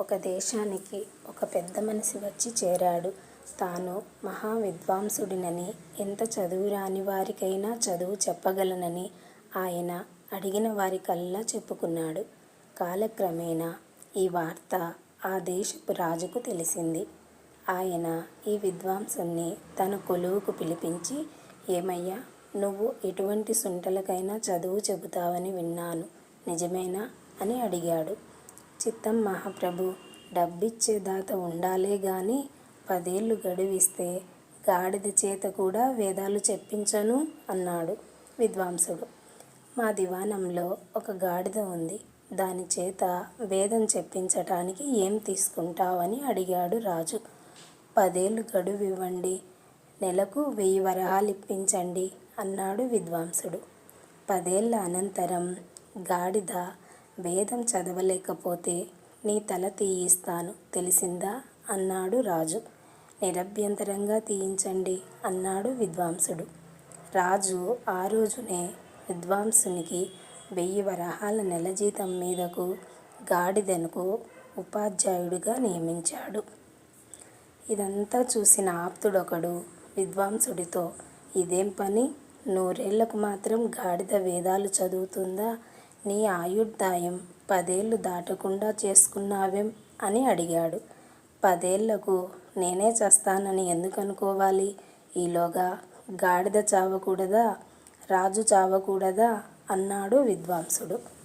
ఒక దేశానికి ఒక పెద్ద మనిషి వచ్చి చేరాడు. తాను మహా విద్వాంసుడినని, ఎంత చదువురాని వారికైనా చదువు చెప్పగలనని ఆయన అడిగిన వారి కల్లా చెప్పుకున్నాడు. కాలక్రమేణా ఈ వార్త ఆ దేశపు రాజుకు తెలిసింది. ఆయన ఈ విద్వాంసుణ్ణి తన కొలువుకు పిలిపించి ఏమయ్యా! నువ్వు ఎటువంటి సుంటలకైనా చదువు చెబుతావని విన్నాను. నిజమేనా? అని అడిగాడు. చిత్తం మహాప్రభు డబ్బిచ్చే దాత ఉండాలే గాని పదేళ్ళు గడువిస్తే గాడిద చేత కూడా వేదాలు చెప్పించను అన్నాడు విద్వాంసుడు. మా దివానంలో ఒక గాడిద ఉంది. దాని చేత వేదం చెప్పించటానికి ఏం తీసుకుంటావని అడిగాడు రాజు. పదేళ్ళు గడువివ్వండి. నెలకు వెయ్యి వరహాలు ఇప్పించండి అన్నాడు విద్వాంసుడు. పదేళ్ళ అనంతరం గాడిద వేదం చదవలేకపోతే నీ తల తీయిస్తాను తెలిసిందా? అన్నాడు రాజు. నిరభ్యంతరంగా తీయించండి అన్నాడు విద్వాంసుడు. రాజు ఆ రోజునే విద్వాంసునికి వెయ్యి వరహాల నెలజీతం మీదకు గాడిదకు ఉపాధ్యాయుడిగా నియమించాడు. ఇదంతా చూసిన ఆప్తుడొకడు విద్వాంసుడితో ఇదేం పని? నూరేళ్ళకు మాత్రం గాడిద వేదాలు చదువుతుందా? నీ ఆయుర్దాయం పదేళ్ళు దాటకుండా చేసుకున్నావేం? అని అడిగాడు. పదేళ్ళకు నేనే చస్తానని ఎందుకనుకోవాలి? ఈలోగా గాడిద చావకూడదా? రాజు చావకూడదా? అన్నాడు విద్వాంసుడు.